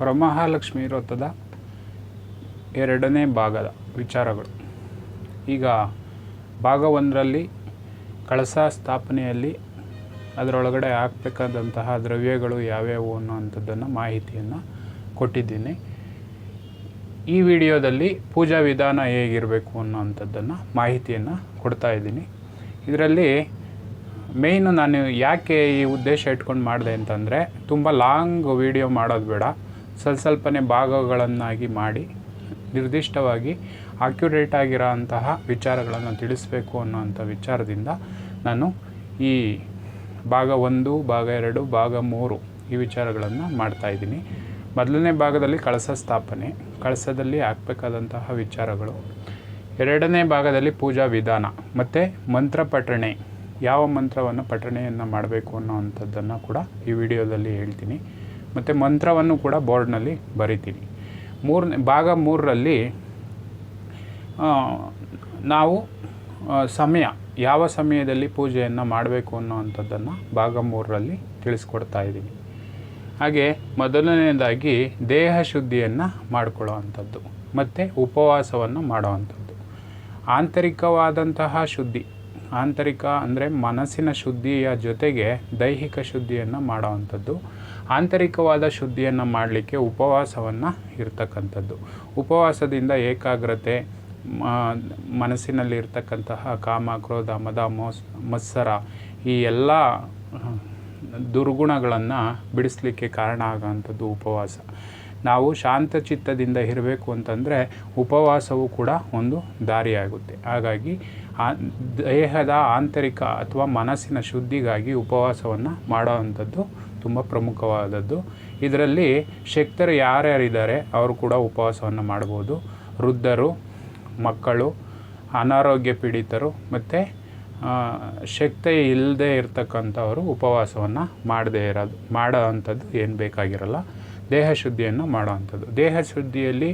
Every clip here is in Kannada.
ವರಮಹಾಲಕ್ಷ್ಮಿ ವ್ರತದ ಎರಡನೇ ಭಾಗದ ವಿಚಾರಗಳು. ಈಗ ಭಾಗ ಒಂದರಲ್ಲಿ ಕಳಸ ಸ್ಥಾಪನೆಯಲ್ಲಿ ಅದರೊಳಗಡೆ ಹಾಕಬೇಕಾದಂತಹ ದ್ರವ್ಯಗಳು ಯಾವ್ಯಾವು ಅನ್ನೋವಂಥದ್ದನ್ನು ಮಾಹಿತಿಯನ್ನು ಕೊಟ್ಟಿದ್ದೀನಿ. ಈ ವಿಡಿಯೋದಲ್ಲಿ ಪೂಜಾ ವಿಧಾನ ಹೇಗಿರಬೇಕು ಅನ್ನೋವಂಥದ್ದನ್ನು ಮಾಹಿತಿಯನ್ನು ಕೊಡ್ತಾ ಇದ್ದೀನಿ. ಇದರಲ್ಲಿ ಮೇಯ್ನು ನಾನು ಯಾಕೆ ಈ ಉದ್ದೇಶ ಇಟ್ಕೊಂಡು ಮಾಡಿದೆ ಅಂತಂದರೆ, ತುಂಬ ಲಾಂಗ್ ವಿಡಿಯೋ ಮಾಡೋದು ಬೇಡ. ಸ್ವಲ್ಪ ಸ್ವಲ್ಪನೇ ಭಾಗಗಳನ್ನಾಗಿ ಮಾಡಿ ನಿರ್ದಿಷ್ಟವಾಗಿ ಅಕ್ಯುರೇಟ್ ಆಗಿರೋ ಅಂತಹ ವಿಚಾರಗಳನ್ನು ತಿಳಿಸಬೇಕು ಅನ್ನೋವಂಥ ವಿಚಾರದಿಂದ ನಾನು ಈ ಭಾಗ ಒಂದು, ಭಾಗ ಎರಡು, ಭಾಗ ಮೂರು ಈ ವಿಚಾರಗಳನ್ನು ಮಾಡ್ತಾಯಿದ್ದೀನಿ ಮೊದಲನೇ ಭಾಗದಲ್ಲಿ ಕಳಸ ಸ್ಥಾಪನೆ, ಕಳಸದಲ್ಲಿ ಹಾಕಬೇಕಾದಂತಹ ವಿಚಾರಗಳು. ಎರಡನೇ ಭಾಗದಲ್ಲಿ ಪೂಜಾ ವಿಧಾನ, ಮತ್ತು ಮಂತ್ರ ಪಠಣೆ. ಯಾವ ಮಂತ್ರವನ್ನು ಪಠಣೆಯನ್ನು ಮಾಡಬೇಕು ಅನ್ನೋವಂಥದ್ದನ್ನು ಕೂಡ ಈ ವಿಡಿಯೋದಲ್ಲಿ ಹೇಳ್ತೀನಿ. ಮತ್ತು ಮಂತ್ರವನ್ನು ಕೂಡ ಬೋರ್ಡ್ನಲ್ಲಿ ಬರಿತೀನಿ. ಮೂರನೇ, ಭಾಗ ಮೂರರಲ್ಲಿ ನಾವು ಸಮಯ, ಯಾವ ಸಮಯದಲ್ಲಿ ಪೂಜೆಯನ್ನು ಮಾಡಬೇಕು ಅನ್ನೋವಂಥದ್ದನ್ನು ಭಾಗ ಮೂರರಲ್ಲಿ ತಿಳಿಸ್ಕೊಡ್ತಾ ಇದ್ದೀನಿ. ಹಾಗೆ ಮೊದಲನೇದಾಗಿ ದೇಹ ಶುದ್ಧಿಯನ್ನು ಮಾಡಿಕೊಳ್ಳೋ ಅಂಥದ್ದು ಮತ್ತು ಉಪವಾಸವನ್ನು ಮಾಡೋವಂಥದ್ದು. ಆಂತರಿಕವಾದಂತಹ ಶುದ್ಧಿ, ಆಂತರಿಕ ಅಂದರೆ ಮನಸ್ಸಿನ ಶುದ್ಧಿಯ ಜೊತೆಗೆ ದೈಹಿಕ ಶುದ್ಧಿಯನ್ನು ಮಾಡೋವಂಥದ್ದು ಆಂತರಿಕವಾದ ಶುದ್ಧಿಯನ್ನು ಮಾಡಲಿಕ್ಕೆ ಉಪವಾಸವನ್ನು ಇರ್ತಕ್ಕಂಥದ್ದು. ಉಪವಾಸದಿಂದ ಏಕಾಗ್ರತೆ ಮನಸ್ಸಿನಲ್ಲಿ ಇರ್ತಕ್ಕಂತಹ ಕಾಮ, ಕ್ರೋಧ, ಮದ, ಮೋಸ, ಮತ್ಸರ ಈ ಎಲ್ಲ ದುರ್ಗುಣಗಳನ್ನು ಬಿಡಿಸ್ಲಿಕ್ಕೆ ಕಾರಣ ಆಗೋವಂಥದ್ದು ಉಪವಾಸ. ನಾವು ಶಾಂತಚಿತ್ತದಿಂದ ಇರಬೇಕು ಅಂತಂದರೆ ಉಪವಾಸವು ಕೂಡ ಒಂದು ದಾರಿಯಾಗುತ್ತೆ. ಹಾಗಾಗಿ ಆ, ದೇಹದ ಆಂತರಿಕ ಅಥವಾ ಮನಸ್ಸಿನ ಶುದ್ಧಿಗಾಗಿ ಉಪವಾಸವನ್ನು ಮಾಡೋವಂಥದ್ದು ತುಂಬ ಪ್ರಮುಖವಾದದ್ದು. ಇದರಲ್ಲಿ ಶಕ್ತರು ಯಾರ್ಯಾರಿದ್ದಾರೆ ಅವರು ಕೂಡ ಉಪವಾಸವನ್ನು ಮಾಡ್ಬೋದು. ವೃದ್ಧರು, ಮಕ್ಕಳು, ಅನಾರೋಗ್ಯ ಪೀಡಿತರು ಮತ್ತು ಶಕ್ತಿ ಇಲ್ಲದೆ ಇರತಕ್ಕಂಥವರು ಉಪವಾಸವನ್ನು ಮಾಡದೇ ಇರೋದು ಮಾಡೋ ಅಂಥದ್ದು ಏನು ಬೇಕಾಗಿರಲ್ಲ. ದೇಹ ಶುದ್ಧಿಯನ್ನು ಮಾಡೋ ಅಂಥದ್ದು ದೇಹ ಶುದ್ಧಿಯಲ್ಲಿ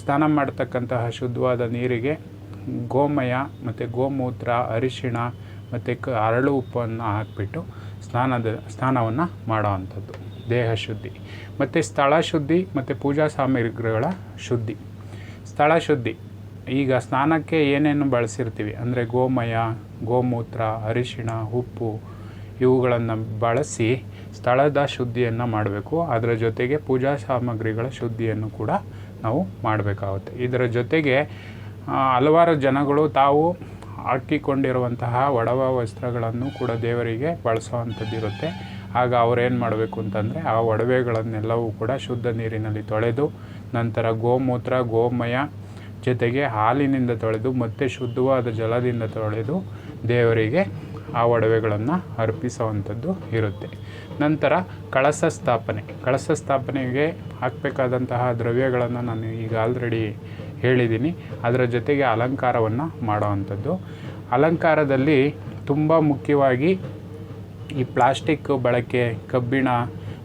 ಸ್ನಾನ ಮಾಡ್ತಕ್ಕಂತಹ ಶುದ್ಧವಾದ ನೀರಿಗೆ ಗೋಮಯ ಮತ್ತು ಗೋಮೂತ್ರ, ಅರಿಶಿಣ ಮತ್ತು ಕ, ಅರಳು ಉಪ್ಪನ್ನು ಹಾಕಿಬಿಟ್ಟು ಸ್ನಾನದ ಸ್ನಾನವನ್ನು ಮಾಡೋ ಅಂಥದ್ದು. ದೇಹ ಶುದ್ಧಿ. ಮತ್ತು ಸ್ಥಳ ಶುದ್ಧಿ, ಮತ್ತು ಪೂಜಾ ಸಾಮಗ್ರಿಗಳ ಶುದ್ಧಿ. ಸ್ಥಳ ಶುದ್ಧಿ. ಈಗ ಸ್ನಾನಕ್ಕೆ ಏನೇನು ಬಳಸಿರ್ತೀವಿ? ಅಂದರೆ ಗೋಮಯ, ಗೋಮೂತ್ರ, ಅರಿಶಿಣ, ಉಪ್ಪು ಇವುಗಳನ್ನು ಬಳಸಿ ಸ್ಥಳದ ಶುದ್ಧಿಯನ್ನು ಮಾಡಬೇಕು. ಅದರ ಜೊತೆಗೆ ಪೂಜಾ ಸಾಮಗ್ರಿಗಳ ಶುದ್ಧಿಯನ್ನು ಕೂಡ ನಾವು ಮಾಡಬೇಕಾಗುತ್ತೆ. ಇದರ ಜೊತೆಗೆ ಹಲವಾರು ಜನಗಳು ತಾವು ಹಾಕಿಕೊಂಡಿರುವಂತಹ ಒಡವ ವಸ್ತ್ರಗಳನ್ನು ಕೂಡ ದೇವರಿಗೆ ಬಳಸುವಂಥದ್ದಿರುತ್ತೆ. ಆಗ ಅವರೇನು ಮಾಡಬೇಕು ಅಂತಂದರೆ ಆ ಒಡವೆಗಳನ್ನೆಲ್ಲವೂ ಕೂಡ ಶುದ್ಧ ನೀರಿನಲ್ಲಿ ತೊಳೆದು, ನಂತರ ಗೋಮೂತ್ರ, ಗೋಮಯ ಜೊತೆಗೆ ಹಾಲಿನಿಂದ ತೊಳೆದು, ಮತ್ತೆ ಶುದ್ಧವಾದ ಜಲದಿಂದ ತೊಳೆದು ದೇವರಿಗೆ ಆ ಒಡವೆಗಳನ್ನು ಅರ್ಪಿಸುವಂಥದ್ದು ಇರುತ್ತೆ. ನಂತರ ಕಳಸ ಸ್ಥಾಪನೆ. ಕಳಸ ಸ್ಥಾಪನೆಗೆ ಹಾಕಬೇಕಾದಂತಹ ದ್ರವ್ಯಗಳನ್ನು ನಾನು ಈಗ ಆಲ್ರೆಡಿ ಹೇಳಿದ್ದೀನಿ. ಅದರ ಜೊತೆಗೆ ಅಲಂಕಾರವನ್ನು ಮಾಡೋವಂಥದ್ದು. ಅಲಂಕಾರದಲ್ಲಿ ತುಂಬ ಮುಖ್ಯವಾಗಿ ಈ ಪ್ಲಾಸ್ಟಿಕ್ ಬಳಕೆ, ಕಬ್ಬಿಣ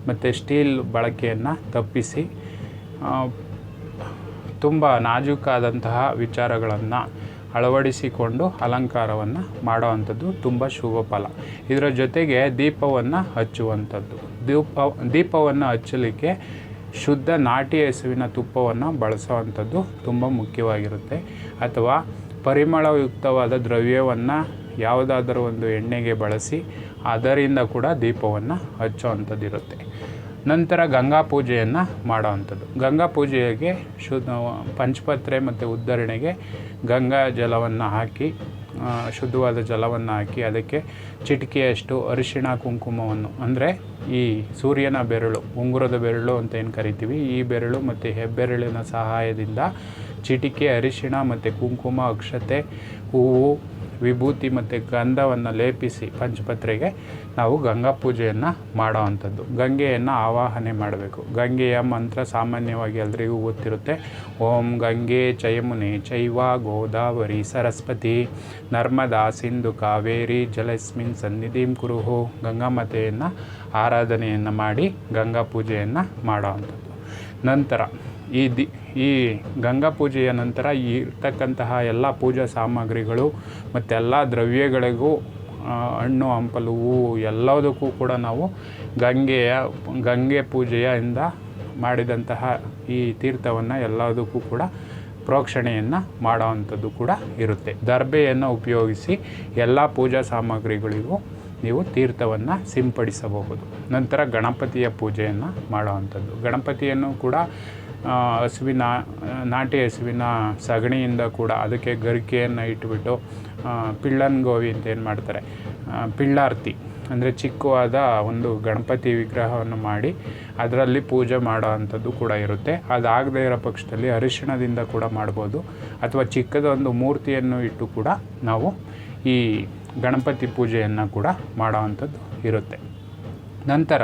ಮತ್ತು ಸ್ಟೀಲ್ ಬಳಕೆಯನ್ನು ತಪ್ಪಿಸಿ ತುಂಬ ನಾಜೂಕಾದಂತಹ ವಿಚಾರಗಳನ್ನು ಅಳವಡಿಸಿಕೊಂಡು ಅಲಂಕಾರವನ್ನು ಮಾಡೋವಂಥದ್ದು ತುಂಬ ಶುಭ ಫಲ. ಇದರ ಜೊತೆಗೆ ದೀಪವನ್ನು ಹಚ್ಚುವಂಥದ್ದು. ದೀಪ, ದೀಪವನ್ನು ಹಚ್ಚಲಿಕ್ಕೆ ಶುದ್ಧ ನಾಟಿ ಹಸುವಿನ ತುಪ್ಪವನ್ನು ಬಳಸುವಂಥದ್ದು ತುಂಬ ಮುಖ್ಯವಾಗಿರುತ್ತೆ. ಅಥವಾ ಪರಿಮಳಯುಕ್ತವಾದ ದ್ರವ್ಯವನ್ನು ಯಾವುದಾದರೂ ಒಂದು ಎಣ್ಣೆಗೆ ಬಳಸಿ ಅದರಿಂದ ಕೂಡ ದೀಪವನ್ನು ಹಚ್ಚುವಂಥದ್ದಿರುತ್ತೆ. ನಂತರ ಗಂಗಾ ಪೂಜೆಯನ್ನು ಮಾಡೋವಂಥದ್ದು. ಗಂಗಾ ಪೂಜೆಗೆ ಶುದ್ಧ ಪಂಚಪತ್ರೆ ಮತ್ತು ಉದ್ಧರಣೆಗೆ ಗಂಗಾ ಜಲವನ್ನು ಹಾಕಿ ಶುದ್ಧವಾದ ಜಲವನ್ನು ಹಾಕಿ ಅದಕ್ಕೆ ಚಿಟಿಕೆಯಷ್ಟು ಅರಿಶಿಣ ಕುಂಕುಮವನ್ನು, ಅಂದರೆ ಈ ಸೂರ್ಯನ ಬೆರಳು, ಉಂಗುರದ ಬೆರಳು ಅಂತ ಏನು ಕರಿತೀವಿ, ಈ ಬೆರಳು ಮತ್ತು ಹೆಬ್ಬೆರಳಿನ ಸಹಾಯದಿಂದ ಚಿಟಿಕೆ, ಅರಿಶಿಣ ಮತ್ತು ಕುಂಕುಮ, ಅಕ್ಷತೆ, ಹೂವು ವಿಭೂತಿ ಮತ್ತು ಗಂಧವನ್ನು ಲೇಪಿಸಿ ಪಂಚಪತ್ರೆಗೆ ನಾವು ಗಂಗಾ ಪೂಜೆಯನ್ನು ಮಾಡೋವಂಥದ್ದು ಗಂಗೆಯನ್ನು ಆವಾಹನೆ ಮಾಡಬೇಕು. ಗಂಗೆಯ ಮಂತ್ರ ಸಾಮಾನ್ಯವಾಗಿ ಎಲ್ರಿಗೂ ಗೊತ್ತಿರುತ್ತೆ. ಓಂ ಗಂಗೆ ಚಯಮುನೆ ಚೈವ ಗೋದಾವರಿ ಸರಸ್ವತಿ ನರ್ಮದಾ ಸಿಂಧು ಕಾವೇರಿ ಜಲಸ್ಮಿನ್ ಸನ್ನಿಧಿಂ ಕುರುಹು ಗಂಗಾಮತೆಯನ್ನು ಆರಾಧನೆಯನ್ನು ಮಾಡಿ ಗಂಗಾ ಪೂಜೆಯನ್ನು ಮಾಡೋವಂಥದ್ದು ನಂತರ ಈ ದಿ ಈ ಗಂಗಾ ಪೂಜೆಯ ನಂತರ ಈ ಇರ್ತಕ್ಕಂತಹ ಎಲ್ಲ ಪೂಜಾ ಸಾಮಗ್ರಿಗಳು ಮತ್ತೆಲ್ಲ ದ್ರವ್ಯಗಳಿಗೂ ಆ, ಹಣ್ಣು ಹಂಪಲು ಹೂವು ಎಲ್ಲದಕ್ಕೂ ಕೂಡ ನಾವು ಗಂಗೆಯ ಗಂಗೆ ಪೂಜೆಯಿಂದ ಮಾಡಿದಂತಹ ಈ ತೀರ್ಥವನ್ನು ಎಲ್ಲದಕ್ಕೂ ಕೂಡ ಪ್ರೋಕ್ಷಣೆಯನ್ನು ಮಾಡೋವಂಥದ್ದು ಕೂಡ ಇರುತ್ತೆ. ದರ್ಬೆಯನ್ನು ಉಪಯೋಗಿಸಿ ಎಲ್ಲ ಪೂಜಾ ಸಾಮಗ್ರಿಗಳಿಗೂ ನೀವು ತೀರ್ಥವನ್ನು ಸಿಂಪಡಿಸಬಹುದು. ನಂತರ ಗಣಪತಿಯ ಪೂಜೆಯನ್ನು ಮಾಡುವಂಥದ್ದು ಗಣಪತಿಯನ್ನು ಕೂಡ ಹಸುವಿನ, ನಾಟಿ ಹಸುವಿನ ಸಗಣಿಯಿಂದ ಕೂಡ ಅದಕ್ಕೆ ಗರಿಕೆಯನ್ನು ಇಟ್ಬಿಟ್ಟು ಪಿಳ್ಳನ್ ಗೋವಿ ಅಂತ ಏನು ಮಾಡ್ತಾರೆ ಪಿಳ್ಳಾರ್ತಿ, ಅಂದರೆ ಚಿಕ್ಕವಾದ ಒಂದು ಗಣಪತಿ ವಿಗ್ರಹವನ್ನು ಮಾಡಿ ಅದರಲ್ಲಿ ಪೂಜೆ ಮಾಡೋ ಅಂಥದ್ದು ಕೂಡ ಇರುತ್ತೆ. ಅದಾಗದೇ ಇರೋ ಪಕ್ಷದಲ್ಲಿ ಅರಿಶಿಣದಿಂದ ಕೂಡ ಮಾಡ್ಬೋದು. ಅಥವಾ ಚಿಕ್ಕದೊಂದು ಮೂರ್ತಿಯನ್ನು ಇಟ್ಟು ಕೂಡ ನಾವು ಈ ಗಣಪತಿ ಪೂಜೆಯನ್ನು ಕೂಡ ಮಾಡೋವಂಥದ್ದು ಇರುತ್ತೆ. ನಂತರ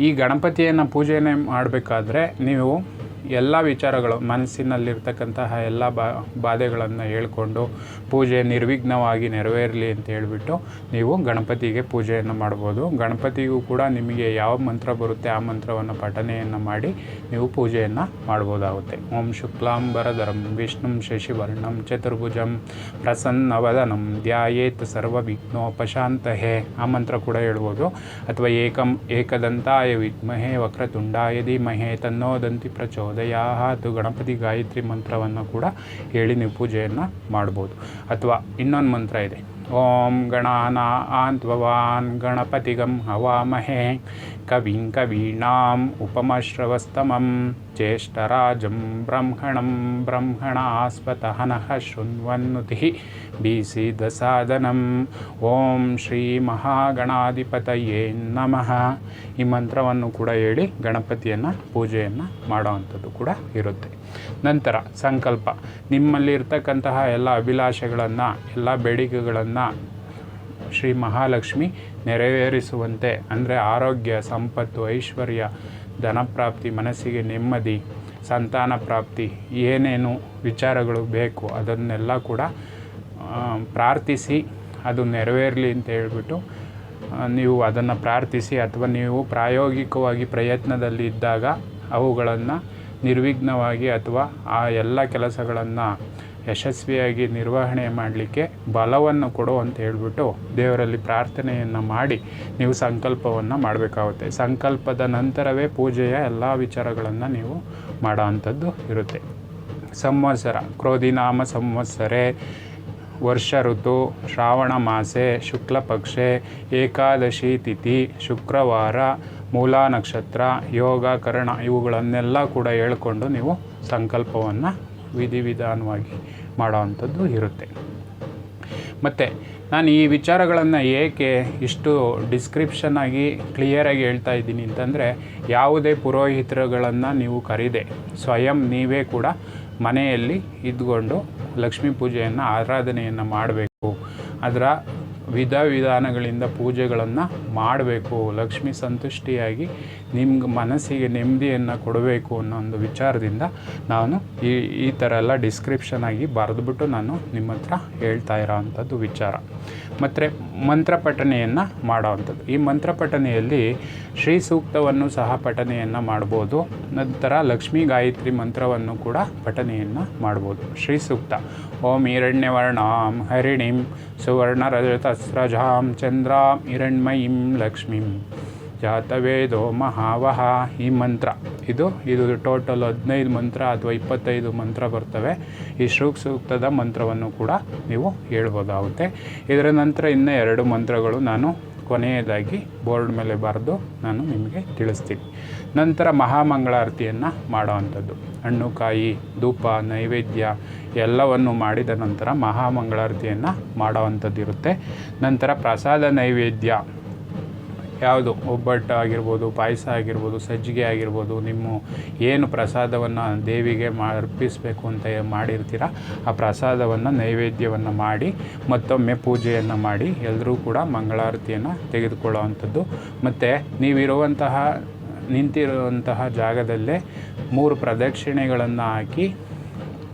ಈ ಗಣಪತಿಯನ್ನು ಪೂಜೆಯನ್ನೇ ಮಾಡಬೇಕಾದ್ರೆ ನೀವು ಎಲ್ಲ ವಿಚಾರಗಳು ಮನಸ್ಸಿನಲ್ಲಿರ್ತಕ್ಕಂತಹ ಎಲ್ಲ ಬಾ, ಬಾಧೆಗಳನ್ನು ಹೇಳ್ಕೊಂಡು ಪೂಜೆ ನಿರ್ವಿಘ್ನವಾಗಿ ನೆರವೇರಲಿ ಅಂತ ಹೇಳಿಬಿಟ್ಟು ನೀವು ಗಣಪತಿಗೆ ಪೂಜೆಯನ್ನು ಮಾಡ್ಬೋದು. ಗಣಪತಿಗೂ ಕೂಡ ನಿಮಗೆ ಯಾವ ಮಂತ್ರ ಬರುತ್ತೆ ಆ ಮಂತ್ರವನ್ನು ಪಠನೆಯನ್ನು ಮಾಡಿ ನೀವು ಪೂಜೆಯನ್ನು ಮಾಡ್ಬೋದಾಗುತ್ತೆ. ಓಂ ಶುಕ್ಲಾಂಬರಧರಂ, ವಿಷ್ಣುಂ ಶಶಿವರ್ಣಂ, ಚತುರ್ಭುಜಂ, ಪ್ರಸನ್ನವದನಂ, ಧ್ಯಾಯೇತ್ ಸರ್ವವಿಘ್ನೋಪಶಾಂತಹೇ ಆ ಮಂತ್ರ ಕೂಡ ಹೇಳ್ಬೋದು. ಅಥವಾ ಏಕಂ ಏಕದಂತಾಯ ವಿದ್ಮಹೇ ವಕ್ರತುಂಡಾಯ ಧೀಮಹೇ ತನ್ನೋದಂತಿ ಪ್ರಚೋದಯಾತ್ ಗಣಪತಿ ಗಾಯತ್ರಿ ಮಂತ್ರವನ್ನು ಕೂಡ ಹೇಳಿ ನೀವು ಪೂಜೆಯನ್ನು ಮಾಡ್ಬೋದು. ಅಥವಾ ಇನ್ನೊಂದು ಮಂತ್ರ ಇದೆ. ಓಂ ಗಣಾನಾನ್ತ್ವವಾನ್ ಗಣಪತಿಗಂ ಹವಾಮಹೇ ಕವಿಂ ಕವೀಣಾಂ ಉಪಮಶ್ರವಸ್ತಮಂ ಜ್ಯೇಷ್ಠರಾಜಂ ಬ್ರಹ್ಮಣಂ ಬ್ರಹ್ಮಣಾಸ್ಪತಃ ನಃ ಶೃಣ್ವನ್ನುತಿ ಬಿಸಿ ದಸಾದನಂ ಓಂ ಶ್ರೀ ಮಹಾಗಣಾಧಿಪತಯೇ ನಮಃ ಈ ಮಂತ್ರವನ್ನು ಕೂಡ ಹೇಳಿ ಗಣಪತಿಯನ್ನು ಪೂಜೆಯನ್ನು ಮಾಡೋವಂಥದ್ದು ಕೂಡ ಇರುತ್ತೆ. ನಂತರ ಸಂಕಲ್ಪ. ನಿಮ್ಮಲ್ಲಿ ಇರ್ತಕ್ಕಂತಹ ಎಲ್ಲ ಅಭಿಲಾಷೆಗಳನ್ನು, ಎಲ್ಲ ಬೇಡಿಕೆಗಳನ್ನು ಶ್ರೀ ಮಹಾಲಕ್ಷ್ಮಿ ನೆರವೇರಿಸುವಂತೆ, ಅಂದರೆ ಆರೋಗ್ಯ, ಸಂಪತ್ತು, ಐಶ್ವರ್ಯ, ಧನಪ್ರಾಪ್ತಿ, ಮನಸ್ಸಿಗೆ ನೆಮ್ಮದಿ, ಸಂತಾನ ಪ್ರಾಪ್ತಿ, ಏನೇನು ವಿಚಾರಗಳು ಬೇಕು ಅದನ್ನೆಲ್ಲ ಕೂಡ ಪ್ರಾರ್ಥಿಸಿ ಅದು ನೆರವೇರಲಿ ಅಂತ ಹೇಳಿಬಿಟ್ಟು ನೀವು ಅದನ್ನು ಪ್ರಾರ್ಥಿಸಿ ಅಥವಾ ನೀವು ಪ್ರಾಯೋಗಿಕವಾಗಿ ಪ್ರಯತ್ನದಲ್ಲಿ ಇದ್ದಾಗ ಅವುಗಳನ್ನು ನಿರ್ವಿಘ್ನವಾಗಿ ಅಥವಾ ಆ ಎಲ್ಲ ಕೆಲಸಗಳನ್ನು ಯಶಸ್ವಿಯಾಗಿ ನಿರ್ವಹಣೆ ಮಾಡಲಿಕ್ಕೆ ಬಲವನ್ನು ಕೊಡು ಅಂತ ಹೇಳಿಬಿಟ್ಟು ದೇವರಲ್ಲಿ ಪ್ರಾರ್ಥನೆಯನ್ನು ಮಾಡಿ ನೀವು ಸಂಕಲ್ಪವನ್ನು ಮಾಡಬೇಕಾಗುತ್ತೆ. ಸಂಕಲ್ಪದ ನಂತರವೇ ಪೂಜೆಯ ಎಲ್ಲ ವಿಚಾರಗಳನ್ನು ನೀವು ಮಾಡೋ ಇರುತ್ತೆ. ಸಂವತ್ಸರ, ಕ್ರೋಧಿನಾಮ ಸಂವತ್ಸರೆ, ವರ್ಷ ಋತು, ಶ್ರಾವಣ ಮಾಸೆ, ಶುಕ್ಲ ಪಕ್ಷೆ, ಏಕಾದಶಿ ತಿಥಿ, ಶುಕ್ರವಾರ ಮೂಲಾ ನಕ್ಷತ್ರ, ಯೋಗ, ಕರ್ಣ ಇವುಗಳನ್ನೆಲ್ಲ ಕೂಡ ಹೇಳ್ಕೊಂಡು ನೀವು ಸಂಕಲ್ಪವನ್ನು ವಿಧಿವಿಧಾನವಾಗಿ ಮಾಡೋವಂಥದ್ದು ಇರುತ್ತೆ. ಮತ್ತು ನಾನು ಈ ವಿಚಾರಗಳನ್ನು ಏಕೆ ಇಷ್ಟು ಡಿಸ್ಕ್ರಿಪ್ಷನ್ ಆಗಿ ಕ್ಲಿಯರಾಗಿ ಹೇಳ್ತಾ ಇದ್ದೀನಿ ಅಂತಂದರೆ ಯಾವುದೇ ಪುರೋಹಿತರುಗಳನ್ನು ನೀವು ಕರೀದೆ ಸ್ವಯಂ ನೀವೇ ಕೂಡ ಮನೆಯಲ್ಲಿ ಇದ್ಕೊಂಡು ಲಕ್ಷ್ಮೀ ಪೂಜೆಯನ್ನು, ಆರಾಧನೆಯನ್ನು ಮಾಡಬೇಕು. ಅದರ ವಿಧ ವಿಧಾನಗಳಿಂದ ಪೂಜೆಗಳನ್ನು ಮಾಡಬೇಕು. ಲಕ್ಷ್ಮಿ ಸಂತುಷ್ಟಿಯಾಗಿ ನಿಮ್ಗೆ ಮನಸ್ಸಿಗೆ ನೆಮ್ಮದಿಯನ್ನು ಕೊಡಬೇಕು ಅನ್ನೋ ಒಂದು ವಿಚಾರದಿಂದ ನಾನು ಈ ಈ ಥರ ಎಲ್ಲ ಡಿಸ್ಕ್ರಿಪ್ಷನ್ ಆಗಿ ಬರೆದ್ಬಿಟ್ಟು ನಾನು ನಿಮ್ಮ ಹತ್ರ ಹೇಳ್ತಾ ಇರೋ ಅಂಥದ್ದು ವಿಚಾರ. ಮತ್ತು ಮಂತ್ರ ಪಠನೆಯನ್ನು ಮಾಡೋವಂಥದ್ದು. ಈ ಮಂತ್ರ ಪಠನೆಯಲ್ಲಿ ಶ್ರೀ ಸೂಕ್ತವನ್ನು ಸಹ ಪಠನೆಯನ್ನು ಮಾಡ್ಬೋದು. ನಂತರ ಲಕ್ಷ್ಮೀ ಗಾಯತ್ರಿ ಮಂತ್ರವನ್ನು ಕೂಡ ಪಠನೆಯನ್ನು ಮಾಡ್ಬೋದು. ಶ್ರೀ ಸೂಕ್ತ. ಓಂ ಹಿರಣ್ಯವರ್ಣಾಂ ಹರಿಣಿಂ ಸುವರ್ಣರಜತಸ್ರಜಾಂ ಚಂದ್ರಾಂ ಹಿರಣ್ಮಯಿಂ ಲಕ್ಷ್ಮೀಂ. ಜಾತವೇದೋ ಮಹಾವಹ ಈ ಮಂತ್ರ. ಇದು ಇದು ಟೋಟಲ್ ಹದಿನೈದು ಮಂತ್ರ ಅಥವಾ ಇಪ್ಪತ್ತೈದು ಮಂತ್ರ ಬರ್ತವೆ. ಈ ಶ್ರೂಕ್ ಸೂಕ್ತದ ಮಂತ್ರವನ್ನು ಕೂಡ ನೀವು ಹೇಳ್ಬೋದಾಗುತ್ತೆ. ಇದರ ನಂತರ ಇನ್ನೂ ಎರಡು ಮಂತ್ರಗಳು ನಾನು ಕೊನೆಯದಾಗಿ ಬೋರ್ಡ್ ಮೇಲೆ ಬರೆದು ನಾನು ನಿಮಗೆ ತಿಳಿಸ್ತೀನಿ. ನಂತರ ಮಹಾಮಂಗಳಾರತಿಯನ್ನು ಮಾಡೋವಂಥದ್ದು. ಹಣ್ಣು, ಕಾಯಿ, ಧೂಪ, ನೈವೇದ್ಯ ಎಲ್ಲವನ್ನು ಮಾಡಿದ ನಂತರ ಮಹಾಮಂಗಳಾರತಿಯನ್ನು ಮಾಡೋವಂಥದ್ದು ಇರುತ್ತೆ ನಂತರ ಪ್ರಸಾದ ನೈವೇದ್ಯ. ಯಾವುದು ಒಬ್ಬಟ್ಟು ಆಗಿರ್ಬೋದು, ಪಾಯಸ ಆಗಿರ್ಬೋದು, ಸಜ್ಜಿಗೆ ಆಗಿರ್ಬೋದು, ನಿಮ್ಮ ಏನು ಪ್ರಸಾದವನ್ನು ದೇವಿಗೆ ಮಾ, ಅರ್ಪಿಸಬೇಕು ಅಂತ ಮಾಡಿರ್ತೀರ, ಆ ಪ್ರಸಾದವನ್ನು ನೈವೇದ್ಯವನ್ನು ಮಾಡಿ, ಮತ್ತೊಮ್ಮೆ ಪೂಜೆಯನ್ನು ಮಾಡಿ ಎಲ್ಲರೂ ಕೂಡ ಮಂಗಳಾರತಿಯನ್ನು ತೆಗೆದುಕೊಳ್ಳೋ ಅಂಥದ್ದು ಮತ್ತು ನೀವಿರುವಂತಹ, ನಿಂತಿರುವಂತಹ ಜಾಗದಲ್ಲೇ ಮೂರು ಪ್ರದಕ್ಷಿಣೆಗಳನ್ನು ಹಾಕಿ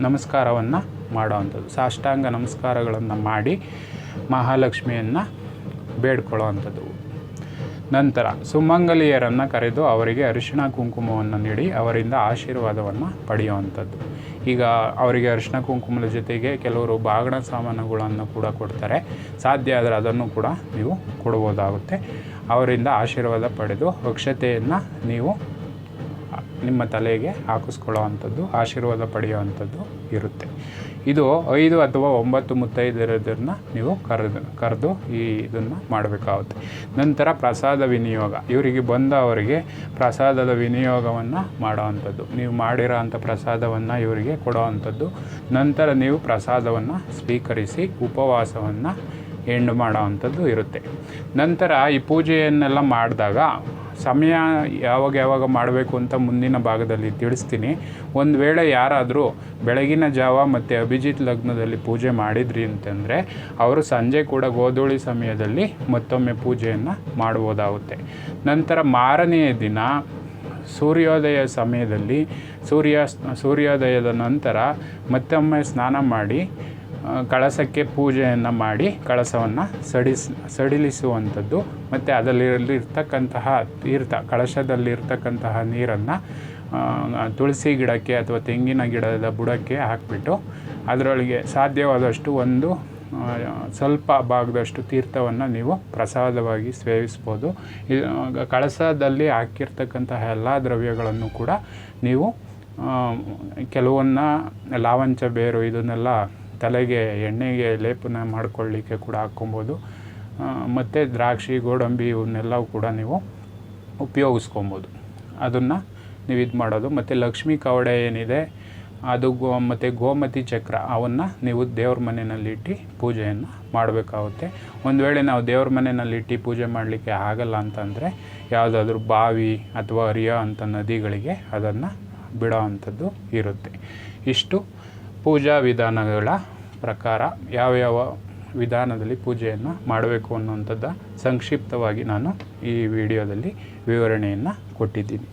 ನಮಸ್ಕಾರವನ್ನು ಮಾಡೋವಂಥದ್ದು. ಸಾಷ್ಟಾಂಗ ನಮಸ್ಕಾರಗಳನ್ನು ಮಾಡಿ ಮಹಾಲಕ್ಷ್ಮಿಯನ್ನು ಬೇಡ್ಕೊಳ್ಳೋ ಅಂಥದ್ದು ನಂತರ ಸುಮಂಗಲಿಯರನ್ನು ಕರೆದು ಅವರಿಗೆ ಅರಿಶಿಣ ಕುಂಕುಮವನ್ನು ನೀಡಿ ಅವರಿಂದ ಆಶೀರ್ವಾದವನ್ನು ಪಡೆಯುವಂಥದ್ದು. ಈಗ ಅವರಿಗೆ ಅರಿಶಿಣ ಕುಂಕುಮದ ಜೊತೆಗೆ ಕೆಲವರು ಬಾಗಣ ಸಾಮಾನುಗಳನ್ನು ಕೂಡ ಕೊಡ್ತಾರೆ. ಸಾಧ್ಯ ಆದರೆ ಅದನ್ನು ಕೂಡ ನೀವು ಕೊಡ್ಬೋದಾಗುತ್ತೆ ಅವರಿಂದ ಆಶೀರ್ವಾದ ಪಡೆದು ವೃಕ್ಷತೆಯನ್ನು ನೀವು ನಿಮ್ಮ ತಲೆಗೆ ಹಾಕಿಸ್ಕೊಳ್ಳೋವಂಥದ್ದು, ಆಶೀರ್ವಾದ ಪಡೆಯುವಂಥದ್ದು ಇರುತ್ತೆ. ಇದು ಐದು ಅಥವಾ ಒಂಬತ್ತು ಮುತ್ತೈದರದನ್ನು ನೀವು ಕರೆದು ಕರೆದು ಈ ಇದನ್ನು ಮಾಡಬೇಕಾಗುತ್ತೆ. ನಂತರ ಪ್ರಸಾದ ವಿನಿಯೋಗ. ಇವರಿಗೆ ಬಂದವರಿಗೆ ಪ್ರಸಾದದ ವಿನಿಯೋಗವನ್ನು ಮಾಡೋವಂಥದ್ದು. ನೀವು ಮಾಡಿರೋ ಅಂಥ ಪ್ರಸಾದವನ್ನು ಇವರಿಗೆ ಕೊಡೋವಂಥದ್ದು. ನಂತರ ನೀವು ಪ್ರಸಾದವನ್ನು ಸ್ವೀಕರಿಸಿ ಉಪವಾಸವನ್ನು ಎಂಡ್ ಮಾಡೋವಂಥದ್ದು ಇರುತ್ತೆ. ನಂತರ ಈ ಪೂಜೆಯನ್ನೆಲ್ಲ ಮಾಡಿದಾಗ ಸಮಯ ಯಾವಾಗ ಯಾವಾಗ ಮಾಡಬೇಕು ಅಂತ ಮುಂದಿನ ಭಾಗದಲ್ಲಿ ತಿಳಿಸ್ತೀನಿ. ಒಂದು ವೇಳೆ ಯಾರಾದರೂ ಬೆಳಗಿನ ಜಾವ ಮತ್ತು ಅಭಿಜಿತ್ ಲಗ್ನದಲ್ಲಿ ಪೂಜೆ ಮಾಡಿದ್ರಿ ಅಂತಂದರೆ ಅವರು ಸಂಜೆ ಕೂಡ ಗೋಧೂಳಿ ಸಮಯದಲ್ಲಿ ಮತ್ತೊಮ್ಮೆ ಪೂಜೆಯನ್ನು ಮಾಡ್ಬೋದಾಗುತ್ತೆ ನಂತರ ಮಾರನೆಯ ದಿನ ಸೂರ್ಯೋದಯ ಸಮಯದಲ್ಲಿ ಸೂರ್ಯ, ಸೂರ್ಯೋದಯದ ನಂತರ ಮತ್ತೊಮ್ಮೆ ಸ್ನಾನ ಮಾಡಿ ಕಳಸಕ್ಕೆ ಪೂಜೆಯನ್ನು ಮಾಡಿ ಕಳಸವನ್ನು ಸಡಿಸ್, ಸಡಿಲಿಸುವಂಥದ್ದು. ಮತ್ತು ಅದರಲ್ಲಿರ್ತಕ್ಕಂತಹ ತೀರ್ಥ, ಕಳಶದಲ್ಲಿರ್ತಕ್ಕಂತಹ ನೀರನ್ನು ತುಳಸಿ ಗಿಡಕ್ಕೆ ಅಥವಾ ತೆಂಗಿನ ಗಿಡದ ಬುಡಕ್ಕೆ ಹಾಕಿಬಿಟ್ಟು ಅದರೊಳಗೆ ಸಾಧ್ಯವಾದಷ್ಟು ಒಂದು ಸ್ವಲ್ಪ ಭಾಗದಷ್ಟು ತೀರ್ಥವನ್ನು ನೀವು ಪ್ರಸಾದವಾಗಿ ಸೇವಿಸ್ಬೋದು. ಕಳಸದಲ್ಲಿ ಹಾಕಿರ್ತಕ್ಕಂತಹ ಎಲ್ಲ ದ್ರವ್ಯಗಳನ್ನು ಕೂಡ ನೀವು ಕೆಲವನ್ನ ಲಾವಂಚ ಬೇರು ಇದನ್ನೆಲ್ಲ ತಲೆಗೆ, ಎಣ್ಣೆಗೆ, ಲೇಪನ ಮಾಡ್ಕೊಳ್ಳಿಕ್ಕೆ ಕೂಡ ಹಾಕ್ಕೊಬೋದು. ಮತ್ತು ದ್ರಾಕ್ಷಿ, ಗೋಡಂಬಿ ಇವನ್ನೆಲ್ಲವೂ ಕೂಡ ನೀವು ಉಪಯೋಗಿಸ್ಕೊಬೋದು. ಅದನ್ನು ನೀವು ಇದು ಮಾಡೋದು. ಮತ್ತು ಲಕ್ಷ್ಮೀ ಕವಡೆ ಏನಿದೆ, ಅದು ಗೋ, ಮತ್ತು ಗೋಮತಿ ಚಕ್ರ, ಅವನ್ನು ನೀವು ದೇವ್ರ ಮನೆಯಲ್ಲಿ ಇಟ್ಟು ಪೂಜೆಯನ್ನು ಮಾಡಬೇಕಾಗುತ್ತೆ. ಒಂದು ವೇಳೆ ನಾವು ದೇವ್ರ ಮನೆಯಲ್ಲಿ ಇಟ್ಟು ಪೂಜೆ ಮಾಡಲಿಕ್ಕೆ ಆಗಲ್ಲ ಅಂತಂದರೆ, ಯಾವುದಾದ್ರೂ ಬಾವಿ ಅಥವಾ ಹರಿಯೋ ಅಂಥ ನದಿಗಳಿಗೆ ಅದನ್ನು ಬಿಡೋ ಅಂಥದ್ದು ಇರುತ್ತೆ. ಇಷ್ಟು ಪೂಜಾ ವಿಧಾನಗಳ ಪ್ರಕಾರ ಯಾವ್ಯಾವ ವಿಧಾನದಲ್ಲಿ ಪೂಜೆಯನ್ನು ಮಾಡಬೇಕು ಅನ್ನುವಂಥದ್ದು ಸಂಕ್ಷಿಪ್ತವಾಗಿ ನಾನು ಈ ವಿಡಿಯೋದಲ್ಲಿ ವಿವರಣೆಯನ್ನು ಕೊಟ್ಟಿದ್ದೀನಿ.